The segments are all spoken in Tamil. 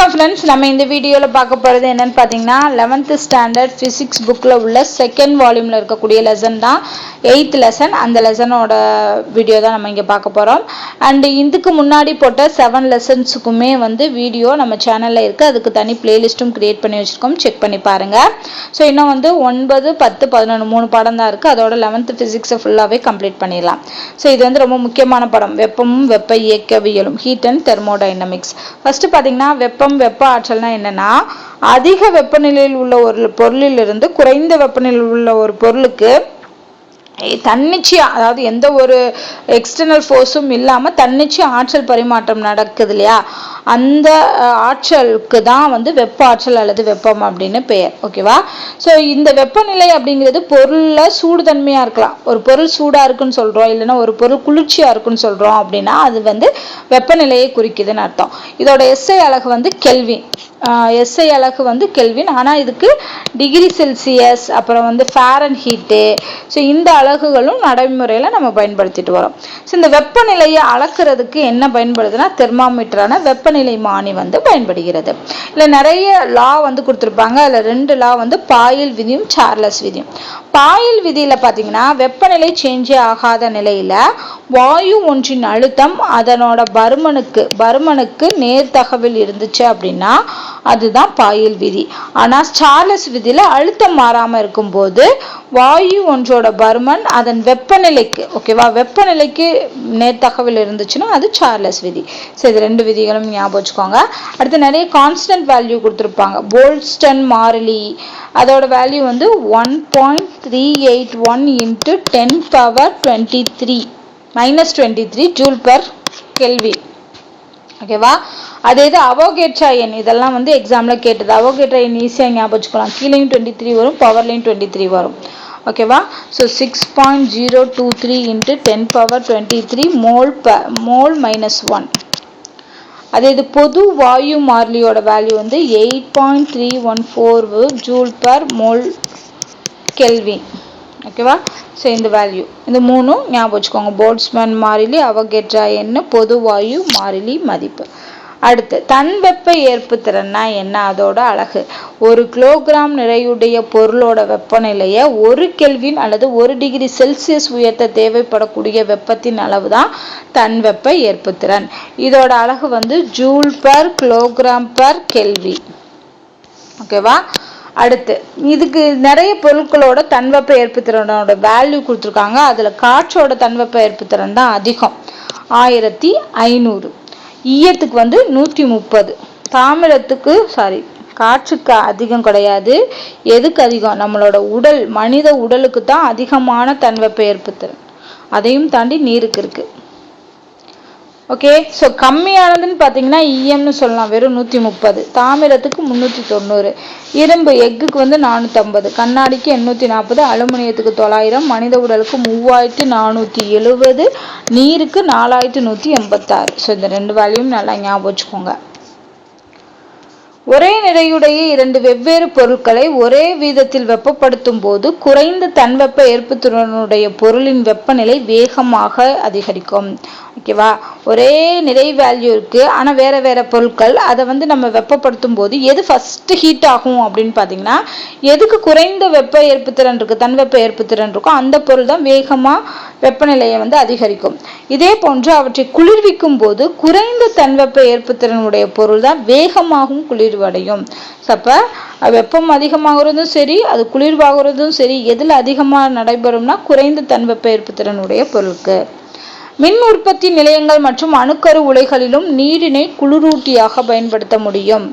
வணக்கம் ஃப்ரெண்ட்ஸ் நம்ம இந்த வீடியோவில் பார்க்க போகிறது என்னென்னு பார்த்தீங்கன்னா லெவன்த்து ஸ்டாண்டர்ட் ஃபிசிக்ஸ் புக்கில் உள்ள செகண்ட் வால்யூமில் இருக்கக்கூடிய லெசன் தான் எயித் லெசன் அந்த லெசனோட வீடியோ தான் நம்ம இங்கே பார்க்க போகிறோம் அண்டு இதுக்கு முன்னாடி போட்ட செவன் லெசன்ஸுக்குமே வந்து வீடியோ நம்ம சேனலில் இருக்குது அதுக்கு தனி பிளேலிஸ்ட்டும் க்ரியேட் பண்ணி வச்சுருக்கோம். செக் பண்ணி பாருங்கள் ஸோ இன்னும் வந்து ஒன்பது பத்து பதினொன்று மூணு படம் தான் இருக்குது அதோட லெவன்த்து ஃபிசிக்ஸை ஃபுல்லாகவே கம்ப்ளீட் பண்ணிடலாம். ஸோ இது வந்து ரொம்ப முக்கியமான படம். வெப்பமும் வெப்ப இயக்கவியலும். ஹீட் அண்ட் தெர்மோடைனமிக்ஸ் ஃபஸ்ட்டு பார்த்தீங்கன்னா வெப்பம் வெப்ப ஆற்றல்னா என்னன்னா அதிக வெப்பநிலையில் உள்ள ஒரு பொருளிலிருந்து குறைந்த வெப்பநிலையில் உள்ள ஒரு பொருளுக்கு தன்னிச்சையா அதாவது எந்த ஒரு எக்ஸ்டர்னல் ஃபோர்ஸும் இல்லாமல் தன்னிச்சை ஆற்றல் பரிமாற்றம் நடக்குது இல்லையா? அந்த ஆற்றலுக்கு தான் வந்து வெப்ப ஆற்றல் அல்லது வெப்பம் அப்படின்னு பெயர். ஓகேவா ஸோ இந்த வெப்பநிலை அப்படிங்கிறது பொருளில் சூடு தன்மையாக இருக்கலாம். ஒரு பொருள் சூடாக இருக்குன்னு சொல்கிறோம் இல்லைன்னா ஒரு பொருள் குளிர்ச்சியாக இருக்குன்னு சொல்கிறோம் அப்படின்னா அது வந்து வெப்பநிலையை குறிக்குதுன்னு அர்த்தம். இதோட எஸ்ஐ அழகு வந்து கெல்வின் எஸ்ஐ அலகு வந்து கெல்வின் ஆனால் இதுக்கு டிகிரி செல்சியஸ் அப்புறம் வந்து ஃபேரன் ஹீட்டு ஸோ இந்த அலகுகளும் நடைமுறையில் நம்ம பயன்படுத்திட்டு வரோம். ஸோ இந்த வெப்பநிலையை அளக்குறதுக்கு என்ன பயன்படுதுன்னா தெர்மாமீட்டரான வெப்ப வெப்பநிலை மானி வந்து பயன்படுகிறது. இல்லை நிறைய லா வந்து கொடுத்துருப்பாங்க. அதில் ரெண்டு லா வந்து பாயில் விதியும் சார்லஸ் விதியும். பாயில் விதியில் பார்த்தீங்கன்னா வெப்பநிலை சேஞ்சே ஆகாத நிலையில் வாயு ஒன்றின் அழுத்தம் அதனோட பருமனுக்கு பருமனுக்கு நேர்தகவில் இருந்துச்சு அப்படின்னா அதுதான் பாயில் விதி. ஆனால் ஸ்டார்லஸ் விதியில் அழுத்தம் மாறாமல் இருக்கும்போது வாயு ஒன்றோட பருமன் அதன் வெப்பநிலைக்கு ஓகேவா வெப்பநிலைக்கு நேர்த்தகவில் இருந்துச்சுன்னா அது சார்லஸ் விதி. ஸோ இது ரெண்டு விதிகளும் ஞாபகம் வச்சுக்கோங்க. அடுத்து நிறைய கான்ஸ்டன்ட் வேல்யூ கொடுத்துருப்பாங்க. போல்ஸ்டன் மாறிலி அதோட வேல்யூ வந்து one point three eight one into ten power twenty three minus twenty three joule per kelvin ஓகேவா அதே இது அவோகேட்ரா எண்? இதெல்லாம் வந்து எக்ஸாமில் கேட்டது. அவோகேட்ரா எண் ஈஸியாக ஞாபகம் வச்சுக்கலாம். கீழேயும் டுவெண்ட்டி த்ரீ வரும் பவர்லேயும் டுவெண்ட்டி த்ரீ வரும். ஓகேவா so six point zero two three into ten power twenty three mole ப மோல் மைனஸ் ஒன் அதே இது பொது வாயு மாறிலியோட வேல்யூ வந்து eight point three one four joule per mole kelvin ஓகேவா ஸோ இந்த வேல்யூ இந்த மூணும் ஞாபகம் வச்சுக்கோங்க. போட்ஸ்மேன் மாறிலி அவகேட்ரா என்ன பொது வாயு மாறிலி மதிப்பு. அடுத்து தன் வெப்ப ஏற்பு திறன்னா என்ன? அதோட அழகு. ஒரு கிலோகிராம் நிறையுடைய பொருளோட வெப்பநிலையை ஒரு கெல்வின் அல்லது ஒரு டிகிரி செல்சியஸ் உயர்த்த தேவைப்படக்கூடிய வெப்பத்தின் அளவு தான் தன் வெப்ப ஏற்பு திறன். இதோட அழகு வந்து joule per kilogram per kelvin ஓகேவா அடுத்து இதுக்கு நிறைய பொருட்களோட தன்வெப்ப ஏற்புத்திறனோட வேல்யூ கொடுத்துருக்காங்க. அதில் காற்றோட தன்வெப்ப ஏற்புத்திறன் தான் அதிகம். ஆயிரத்தி ஐநூறு. ஈயத்துக்கு வந்து நூற்றி முப்பது. தாமிரத்துக்கு சாரி காற்றுக்கு அதிகம் கிடையாது. எதுக்கு அதிகம்? நம்மளோட உடல் மனித உடலுக்கு தான் அதிகமான தன்வெப்ப ஏற்புத்திறன். அதையும் தாண்டி நீருக்கு இருக்குது ஓகே ஸோ கம்மியானதுன்னு பார்த்தீங்கன்னா இஎம்னு சொல்லலாம் வெறும் நூற்றி முப்பது. தாமிரத்துக்கு முந்நூற்றி தொண்ணூறு. இரும்பு எக்குக்கு வந்து நானூற்றம்பது கண்ணாடிக்கு எண்ணூற்றி நாற்பது அலுமினியத்துக்கு தொள்ளாயிரம் மனித உடலுக்கு மூவாயிரத்தி நானூற்றி எழுபது நீருக்கு நாலாயிரத்தி நூற்றி எண்பத்தாறு. ஸோ இந்த ரெண்டு வேலையும் நல்லா ஞாபகம் வச்சுக்கோங்க. ஒரே நிறையுடைய இரண்டு வெவ்வேறு பொருட்களை ஒரே வீதத்தில் வெப்பப்படுத்தும் போது குறைந்த தன்வெப்ப ஏற்புத்திறனுடைய பொருளின் வெப்பநிலை வேகமாக அதிகரிக்கும். ஓகேவா ஒரே நிறை வேல்யூ இருக்குது ஆனால் வேறு வேறு பொருட்கள் அதை வந்து நம்ம வெப்பப்படுத்தும் போது எது ஃபஸ்ட்டு ஹீட் ஆகும் அப்படின்னு பார்த்தீங்கன்னா எதுக்கு குறைந்த வெப்ப ஏற்புத்திறன் இருக்குது தன் வெப்ப ஏற்புத்திறன் இருக்கோ அந்த பொருள் தான் வேகமாக வெப்பநிலையை வந்து அதிகரிக்கும். இதே போன்று அவற்றை குளிர்விக்கும் போது குறைந்த தன்வெப்ப ஏற்புத்திறனுடைய பொருள் தான் வேகமாகவும் குளிர்வடையும். அப்போ வெப்பம் அதிகமாகிறதும் சரி அது குளிர்வாகிறதும் சரி எதில் அதிகமாக நடைபெறும்னா குறைந்த தன்வெப்ப ஏற்புத்திறனுடைய பொருளுக்கு. மின் உற்பத்தி நிலையங்கள் மற்றும் அணுக்கரு உலைகளிலும் நீரினை குளிரூட்டியாக பயன்படுத்த முடியும்.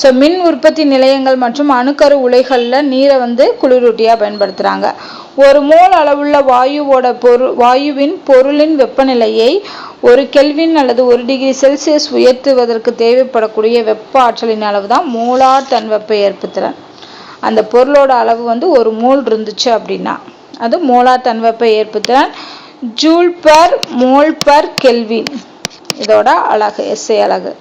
ஸோ மின் உற்பத்தி நிலையங்கள் மற்றும் அணுக்கரு உலைகளில் நீரை வந்து குளிரூட்டியாக பயன்படுத்துகிறாங்க ஒரு மோல் அளவுள்ள வாயுவோட பொருள் வாயுவின் பொருளின் வெப்பநிலையை ஒரு கெல்வின் அல்லது ஒரு டிகிரி செல்சியஸ் உயர்த்துவதற்கு தேவைப்படக்கூடிய வெப்ப ஆற்றலின் அளவு தான் மோலார் தன் வெப்ப ஏற்புத்திறன். அந்த பொருளோட அளவு வந்து ஒரு மோல் இருந்துச்சு அப்படின்னா அது மோலார் தன் வெப்ப ஏற்புத்திறன் joule per mole per kelvin. இதோட அழகு எஸ்ஐ அழகு.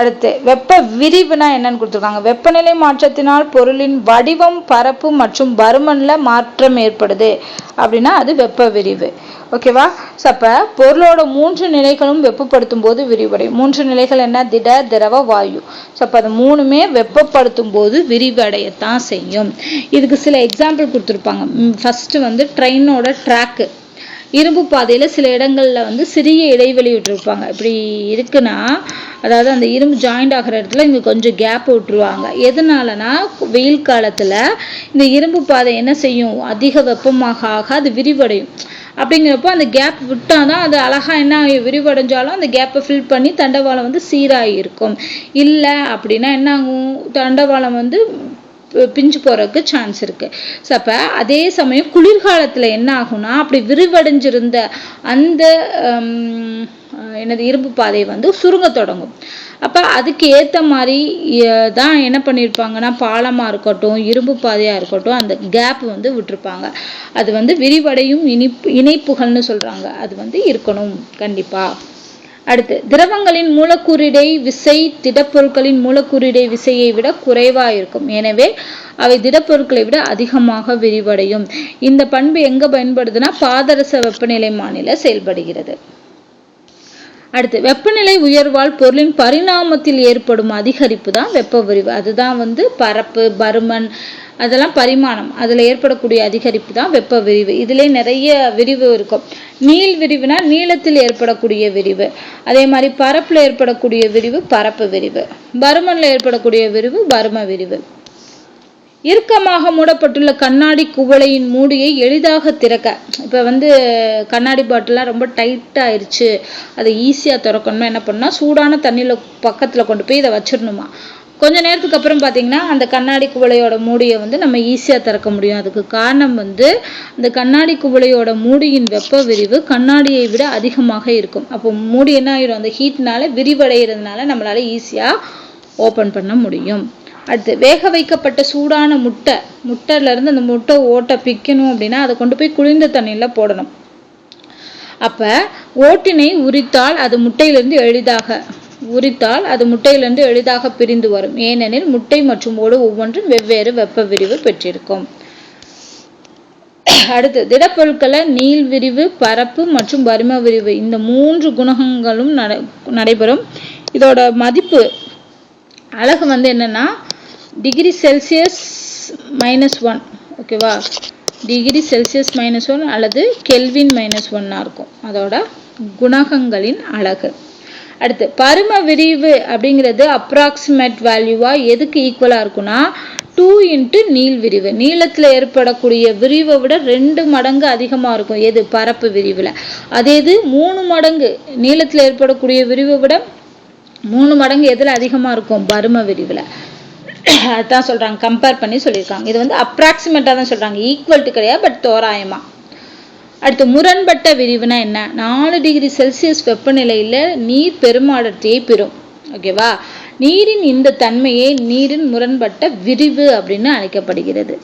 அடுத்து வெப்ப விரிவுனா என்னன்னு கொடுத்துருக்காங்க. வெப்பநிலை மாற்றத்தினால் பொருளின் வடிவம் பரப்பு மற்றும் பருமன்ல மாற்றம் ஏற்படுது. அப்படின்னா அது வெப்ப விரிவு. ஓகேவா? ஸோ அப்போ பொருளோட மூன்று நிலைகளும் வெப்பப்படுத்தும் போது விரிவடையும். மூன்று நிலைகள் என்ன? திட திரவ வாயு. ஸோ அப்போ அது மூணுமே வெப்பப்படுத்தும் போது விரிவடையத்தான் செய்யும். இதுக்கு சில எக்ஸாம்பிள் கொடுத்துருப்பாங்க. ஃபஸ்ட்டு வந்து ட்ரெயினோட ட்ராக்கு இரும்பு பாதையில் சில இடங்களில் வந்து சிறிய இடைவெளி விட்டுருப்பாங்க. இப்படி இருக்குன்னா அதாவது அந்த இரும்பு ஜாயிண்ட் ஆகிற இடத்துல இங்கே கொஞ்சம் கேப் விட்டுருவாங்க. எதனாலனா வெயில் காலத்தில் இந்த இரும்பு பாதை என்ன செய்யும்? அதிக வெப்பமாக ஆக அது விரிவடையும். அப்படிங்கிறப்போ அந்த கேப் விட்டால் தான் அது அழகாக என்ன விரிவடைஞ்சாலும் அந்த கேப்பை ஃபில் பண்ணி தண்டவாளம் வந்து சீராக இருக்கும் இல்லை அப்படின்னா என்ன ஆகும் தண்டவாளம் வந்து பிஞ்சு போகிறதுக்கு சான்ஸ் இருக்குது ஸோ அப்போ அதே சமயம் குளிர்காலத்தில் என்ன ஆகும்னா அப்படி விரிவடைஞ்சிருந்த அந்த எனது இரும்பு பாதை வந்து சுருங்க தொடங்கும். அப்போ அதுக்கு ஏற்ற மாதிரி தான் என்ன பண்ணியிருப்பாங்கன்னா பாலமாக இருக்கட்டும் இரும்பு பாதையாக இருக்கட்டும் அந்த கேப் வந்து விட்டுருப்பாங்க. அது வந்து விரிவடையும் இனிப்பு இணைப்புகள்னு சொல்கிறாங்க அது வந்து இருக்கணும். கண்டிப்பாக அடுத்து திரவங்களின் மூலக்கூறிடை விசை திடப்பொருட்களின் மூலக்கூறிடை விசையை விட குறைவாக இருக்கும். எனவே அவை திடப்பொருட்களை விட அதிகமாக விரிவடையும். இந்த பண்பு எங்க பயன்படுதுன்னா பாதரச வெப்பநிலை மாநில செயல்படுகிறது. அடுத்து வெப்பநிலை உயர்வால் பொருளின் பரிணாமத்தில் ஏற்படும் அதிகரிப்பு தான் வெப்ப விரிவு. அதுதான் வந்து பரப்பு பருமன் அதெல்லாம் பரிமாணம். அதில் ஏற்படக்கூடிய அதிகரிப்பு தான் வெப்ப விரிவு. இதிலே நிறைய விரிவு இருக்கும். நீள் விரிவுனா நீளத்தில் ஏற்படக்கூடிய விரிவு. அதே மாதிரி பரப்பில் ஏற்படக்கூடிய விரிவு பரப்பு விரிவு. பருமனில் ஏற்படக்கூடிய விரிவு பரும விரிவு. இறுக்கமாக மூடப்பட்டுள்ள கண்ணாடி குவளையின் மூடியை எளிதாக திறக்க. இப்போ வந்து கண்ணாடி பாட்டிலாம் ரொம்ப டைட்டாகிருச்சு அதை ஈஸியாக திறக்கணும்னா என்ன பண்ணால் சூடான தண்ணியில் பக்கத்தில் கொண்டு போய் இதை வச்சிடணுமா? கொஞ்ச நேரத்துக்கு அப்புறம் பார்த்தீங்கன்னா அந்த கண்ணாடி குவளையோட மூடியை வந்து நம்ம ஈஸியாக திறக்க முடியும். அதுக்கு காரணம் வந்து அந்த கண்ணாடி குவளையோட மூடியின் வெப்ப விரிவு கண்ணாடியை விட அதிகமாக இருக்கும். அப்போ மூடி என்ன ஆயிரும்? அந்த ஹீட்னால விரிவடைகிறதுனால நம்மளால ஈஸியாக ஓப்பன் பண்ண முடியும். அடுத்து வேக வைக்கப்பட்ட சூடான முட்டை. முட்டையிலேருந்து அந்த முட்டை ஓட்டை பிக்கணும் அப்படின்னா அதை கொண்டு போய் குளிர்ந்த தண்ணியில் போடணும். அப்போ ஓட்டினை உரித்தால் அது முட்டையிலிருந்து எளிதாக. உரித்தால் அது முட்டையிலிருந்து எளிதாக பிரிந்து வரும். ஏனெனில் முட்டை மற்றும் ஓடு ஒவ்வொன்றும் வெவ்வேறு வெப்ப விரிவு பெற்றிருக்கும். அடுத்து திடப்பொருட்களை நீள் விரிவு பரப்பு மற்றும் வரிம விரிவு. இந்த மூன்று குணகங்களும் நடைபெறும். இதோட மதிப்பு அழகு வந்து என்னன்னா டிகிரி செல்சியஸ் மைனஸ் ஒன் ஓகேவா டிகிரி செல்சியஸ் மைனஸ் ஒன் அல்லது கெல்வின் மைனஸ் ஒன்னாக இருக்கும். அதோட குணகங்களின் அழகு. அடுத்து பரும விரிவு அப்படிங்கிறது அப்ராக்சிமேட் வேல்யூவாக எதுக்கு ஈக்குவலாக இருக்குன்னா டூ இன்ட்டு நீள் விரிவு. நீளத்தில் ஏற்படக்கூடிய விரிவை விட ரெண்டு மடங்கு அதிகமாக இருக்கும். எது? பரப்பு விரிவில். அதே இது மூணு மடங்கு நீளத்தில் ஏற்படக்கூடிய விரிவை விட மூணு மடங்கு எதில் அதிகமாக இருக்கும்? பரும விரிவில். அதுதான் சொல்கிறாங்க கம்பேர் பண்ணி சொல்லியிருக்காங்க. இது வந்து அப்ராக்சிமேட்டாக தான் சொல்கிறாங்க ஈக்குவல்ட்டு கிடையாது பட் தோராயமாக அடுத்து முரண்பட்ட விரிவுனா என்ன? நாலு டிகிரி செல்சியஸ் வெப்பநிலையில் நீர் பெருமாடத்தையை பெறும். ஓகேவா நீரின் இந்த தன்மையே நீரின் முரண்பட்ட விரிவு அப்படின்னு அழைக்கப்படுகிறது.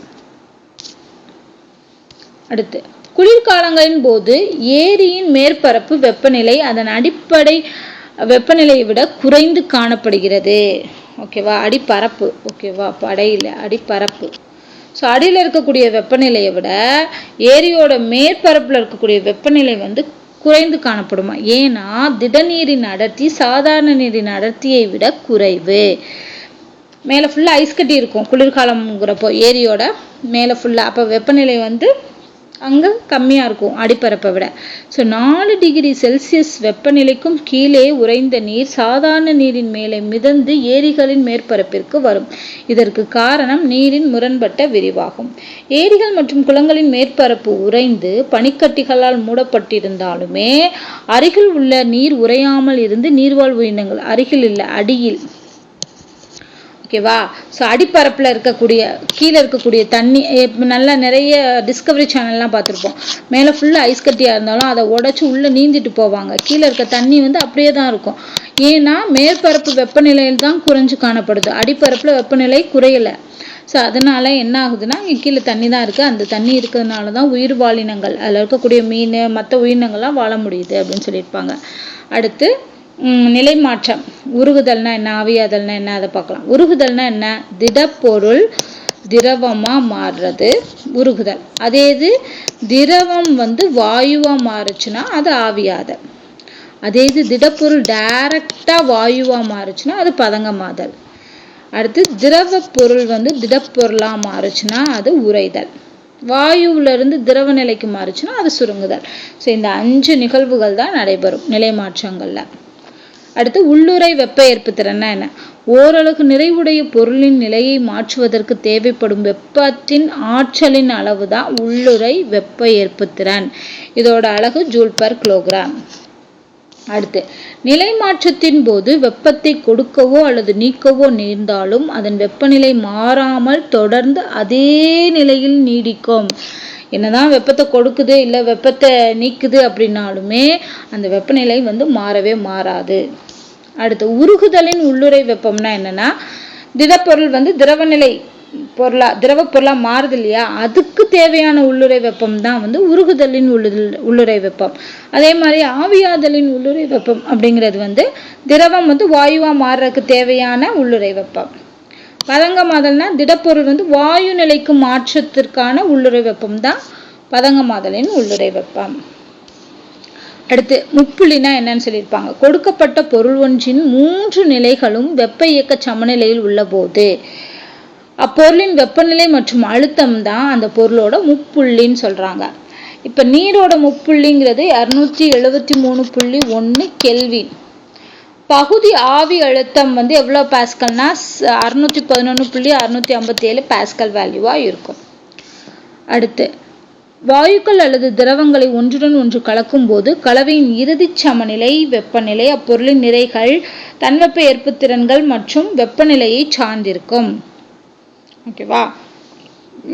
அடுத்து குளிர்காலங்களின் போது ஏரியின் மேற்பரப்பு வெப்பநிலை அதன் அடிப்படை வெப்பநிலையை விட குறைந்து காணப்படுகிறது. ஓகேவா அடிப்பரப்பு. ஓகேவா படையில் அடிப்பரப்பு. ஸோ அடியில் இருக்கக்கூடிய வெப்பநிலையை விட ஏரியோட மேற்பரப்பில் இருக்கக்கூடிய வெப்பநிலை வந்து குறைந்து காணப்படுமா? ஏன்னா திடநீரின் அடர்த்தி சாதாரண நீரின் அடர்த்தியை விட குறைவு. மேலே ஃபுல்லாக ஐஸ் கட்டி இருக்கும் குளிர்காலம்ங்கிறப்போ ஏரியோட மேலே ஃபுல்லாக அப்போ வெப்பநிலை வந்து அங்கே கம்மியாக இருக்கும் அடிப்பரப்பை விட. ஸோ நாலு டிகிரி செல்சியஸ் வெப்பநிலைக்கும் கீழே உறைந்த நீர் சாதாரண நீரின் மேலே மிதந்து ஏரிகளின் மேற்பரப்பிற்கு வரும். இதற்கு காரணம் நீரின் முரண்பட்ட விரிவாகும். ஏரிகள் மற்றும் குளங்களின் மேற்பரப்பு உறைந்து பனிக்கட்டிகளால் மூடப்பட்டிருந்தாலுமே அருகில் உள்ள நீர் உறையாமல் இருந்து நீர்வாழ் உயிரினங்கள் அருகில் இல்லை அடியில். ஓகேவா ஸோ அடிப்பரப்பில் இருக்கக்கூடிய கீழே இருக்கக்கூடிய தண்ணி நல்லா நிறைய டிஸ்கவரி சேனல்லாம் பார்த்துருப்போம். மேலே ஃபுல்லாக ஐஸ் கட்டியாக இருந்தாலும் அதை உடச்சி உள்ளே நீந்திட்டு போவாங்க. கீழே இருக்க தண்ணி வந்து அப்படியே தான் இருக்கும். ஏன்னா மேற்பரப்பு வெப்பநிலையில் தான் குறைஞ்சு காணப்படுது. அடிப்பரப்பில் வெப்பநிலை குறையலை. ஸோ அதனால் என்ன ஆகுதுன்னா இங்கே கீழே தண்ணி தான் இருக்குது அந்த தண்ணி இருக்கிறதுனால தான் உயிர் வாழினங்கள் அதில் இருக்கக்கூடிய மீன் மற்ற உயிரினங்கள்லாம் வாழ முடியுது அப்படின்னு சொல்லியிருப்பாங்க. அடுத்து நிலை மாற்றம் உருகுதல்னா என்ன ஆவியாதல்னா என்ன அதை பார்க்கலாம். உருகுதல்னா என்ன? திடப்பொருள் திரவமாக மாறுறது உருகுதல். அதே இது திரவம் வந்து வாயுவாக மாறுச்சுன்னா அது ஆவியாதல். அதே இது திடப்பொருள் டைரக்டாக வாயுவாக மாறுச்சுன்னா அது பதங்கமாதல். அடுத்து திரவ பொருள் வந்து திடப்பொருளாக மாறுச்சுன்னா அது உரைதல் வாயுவிலிருந்து திரவ நிலைக்கு மாறுச்சுன்னா அது சுருங்குதல். ஸோ இந்த அஞ்சு நிகழ்வுகள் தான் நடைபெறும் நிலை மாற்றங்களில் அடுத்து உள்ளுரை வெப்ப ஏற்பு திறன்னா என்ன? ஓரளவு நிறைவுடைய பொருளின் நிலையை மாற்றுவதற்கு தேவைப்படும் வெப்பத்தின் ஆற்றலின் அளவு தான் உள்ளுரை வெப்ப ஏற்பு திறன். இதோட அழகு ஜூல் பர் கிலோகிராம். அடுத்து நிலை மாற்றத்தின் போது வெப்பத்தை கொடுக்கவோ அல்லது நீக்கவோ நேர்ந்தாலும் அதன் வெப்பநிலை மாறாமல் தொடர்ந்து அதே நிலையில் நீடிக்கும். என்னதான் வெப்பத்தை கொடுக்குது இல்லை வெப்பத்தை நீக்குது அப்படின்னாலுமே அந்த வெப்பநிலை வந்து மாறவே மாறாது. அடுத்து உருகுதலின் உள்ளுரை வெப்பம்னா என்னன்னா திடப்பொருள் வந்து திரவநிலை பொருளா திரவ பொருளா மாறுது இல்லையா? அதுக்கு தேவையான உள்ளுரை வெப்பம் தான் வந்து உருகுதலின் உள்ளுரை வெப்பம். அதே மாதிரி ஆவியாதலின் உள்ளுரை வெப்பம் அப்படிங்கிறது வந்து திரவம் வந்து வாயுவா மாறுறதுக்கு தேவையான உள்ளுரை வெப்பம். பதங்கமாதல்னா திடப்பொருள் வந்து வாயு நிலைக்கு மாற்றத்திற்கான உள்ளுரை வெப்பம் தான் பதங்கமாதலின் உள்ளுரை வெப்பம். அடுத்து முப்புள்ளினா என்னன்னு சொல்லியிருப்பாங்க. கொடுக்கப்பட்ட பொருள் ஒன்றின் மூன்று நிலைகளும் வெப்ப இயக்க சமநிலையில் உள்ள போது அப்பொருளின் வெப்பநிலை மற்றும் அழுத்தம் தான் அந்த பொருளோட முப்புள்ளின்னு சொல்றாங்க. இப்ப நீரோட முப்புள்ளிங்கிறது இரநூத்தி எழுபத்தி மூணு புள்ளி ஒன்று கெல்வின். பகுதி ஆவி அழுத்தம் வந்து எவ்வளோ பாஸ்கல்னா அறுநூற்றி பதினொன்று புள்ளி அறுநூற்றி ஐம்பத்தி ஏழு பாஸ்கல் வேல்யூவாக இருக்கும். அடுத்து வாயுக்கள் அல்லது திரவங்களை ஒன்றுடன் ஒன்று கலக்கும் போது கலவையின் இறுதி சமநிலை வெப்பநிலை அப்பொருளின் நிறைகள் தன்வெப்ப ஏற்புத்திறன்கள் மற்றும் வெப்பநிலையை சார்ந்திருக்கும். ஓகேவா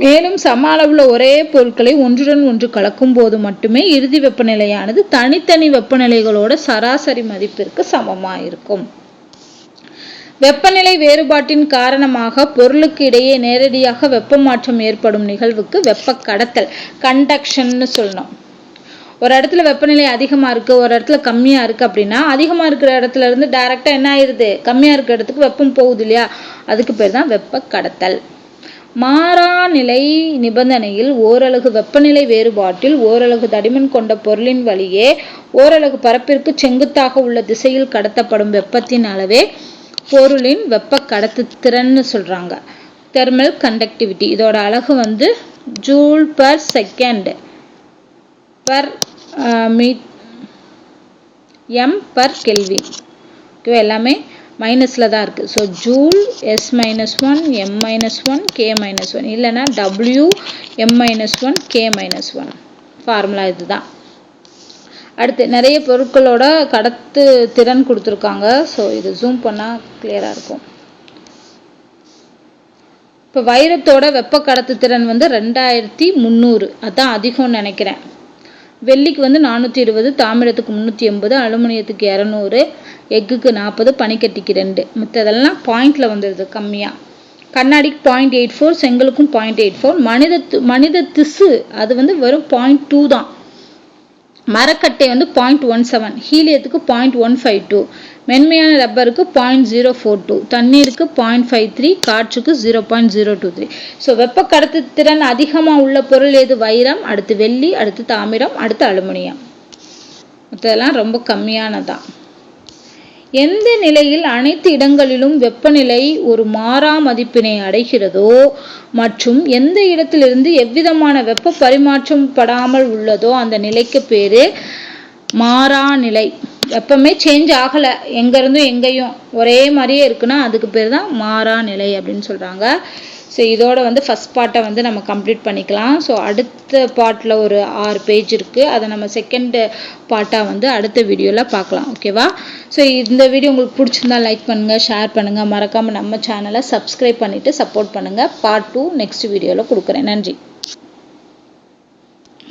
மேலும் சம அளவுள்ள ஒரே பொருட்களை ஒன்றுடன் ஒன்று கலக்கும் போது மட்டுமே இறுதி வெப்பநிலையானது தனித்தனி வெப்பநிலைகளோட சராசரி மதிப்பிற்கு சமமாக இருக்கும் வெப்பநிலை வேறுபாட்டின் காரணமாக பொருளுக்கு இடையே நேரடியாக வெப்ப மாற்றம் ஏற்படும் நிகழ்வுக்கு வெப்ப கடத்தல் கண்டக்ஷன்னு சொல்லணும். ஒரு இடத்துல வெப்பநிலை அதிகமாக இருக்குது ஒரு இடத்துல கம்மியாக இருக்குது அப்படின்னா அதிகமாக இருக்கிற இடத்துல இருந்து டைரெக்டாக என்ன ஆயிடுது கம்மியாக இருக்கிற இடத்துக்கு வெப்பம் போகுது இல்லையா? அதுக்கு பேர் தான் வெப்ப கடத்தல் மாறாநிலை நிபந்தனையில் ஓரலகு வெப்பநிலை வேறுபாட்டில் ஓரலகு தடிமன் கொண்ட பொருளின் வழியே ஓரலகு பரப்பிற்கு செங்குத்தாக உள்ள திசையில் கடத்தப்படும் வெப்பத்தின் அளவே பொருளின் வெப்ப கடத்து திறன்னு சொல்றாங்க. தெர்மல் கண்டக்டிவிட்டி இதோட அழகு வந்து joule per second. Per metre M per kelvin. Okay எல்லாமே மைனஸில் தான் இருக்குது so joule S minus one M minus one K minus one இல்லைன்னா W M minus one K minus one formula இதுதான். அடுத்து நிறைய பொருட்களோட கடத்து திறன் கொடுத்துருக்காங்க. ஸோ இது ஜூம் பண்ணால் கிளியராக இருக்கும். இப்போ வைரத்தோட வெப்ப கடத்து திறன் வந்து ரெண்டாயிரத்தி முந்நூறு. அதான் அதிகம்னு நினைக்கிறேன். வெள்ளிக்கு வந்து நானூற்றி இருபது தாமிரத்துக்கு முந்நூற்றி எண்பது அலுமினியத்துக்கு இரநூறு எக்குக்கு நாற்பது பனிக்கட்டிக்கு ரெண்டு. மற்றதெல்லாம் பாயிண்டில் வந்துடுது கம்மியாக கண்ணாடிக்கு பாயிண்ட் எயிட் ஃபோர் செங்கலுக்கும் பாயிண்ட் எயிட் ஃபோர் மனித மனித திசு அது வந்து வெறும் பாயிண்ட் டூ தான். மரக்கட்டை வந்து பாயிண்ட் ஒன் செவன் ஹீலியத்துக்கு பாயிண்ட் ஒன் ஃபைவ் டூ மென்மையான ரப்பருக்கு பாயிண்ட் ஜீரோ ஃபோர் டூ தண்ணீருக்கு பாயிண்ட் ஃபைவ் த்ரீ காற்றுக்கு zero point zero two three so வெப்ப கடத்து திறன் அதிகமாக உள்ள பொருள் எது? வைரம் அடுத்து வெள்ளி அடுத்து தாமிரம் அடுத்து அலுமினியம். மற்றதெல்லாம் ரொம்ப கம்மியானதான் எந்த நிலையில் அனைத்து இடங்களிலும் வெப்பநிலை ஒரு மாறா மதிப்பினை அடைகிறதோ மற்றும் எந்த இடத்திலிருந்து எவ்விதமான வெப்ப பரிமாற்றம் படாமல் உள்ளதோ அந்த நிலைக்கு பேரு மாறா நிலை. வெப்பமே சேஞ்ச் ஆகலை. எங்கேருந்தும் எங்கேயும் ஒரே மாதிரியே இருக்குன்னா அதுக்கு பேர் தான் மாறா நிலை அப்படின்னு சொல்கிறாங்க ஸோ இதோட வந்து ஃபஸ்ட் பார்ட்டை வந்து நம்ம கம்ப்ளீட் பண்ணிக்கலாம். ஸோ அடுத்த பார்ட்டில் ஒரு ஆறு பேஜ் இருக்குது அதை நம்ம செகண்ட் பார்ட்டாக வந்து அடுத்த வீடியோவில் பார்க்கலாம். ஓகேவா ஸோ இந்த வீடியோ உங்களுக்கு பிடிச்சிருந்தா லைக் பண்ணுங்கள் ஷேர் பண்ணுங்கள் மறக்காமல் நம்ம சேனலை சப்ஸ்கிரைப் பண்ணிவிட்டு சப்போர்ட் பண்ணுங்கள் பார்ட் டூ நெக்ஸ்ட் வீடியோவில் கொடுக்குறேன். நன்றி.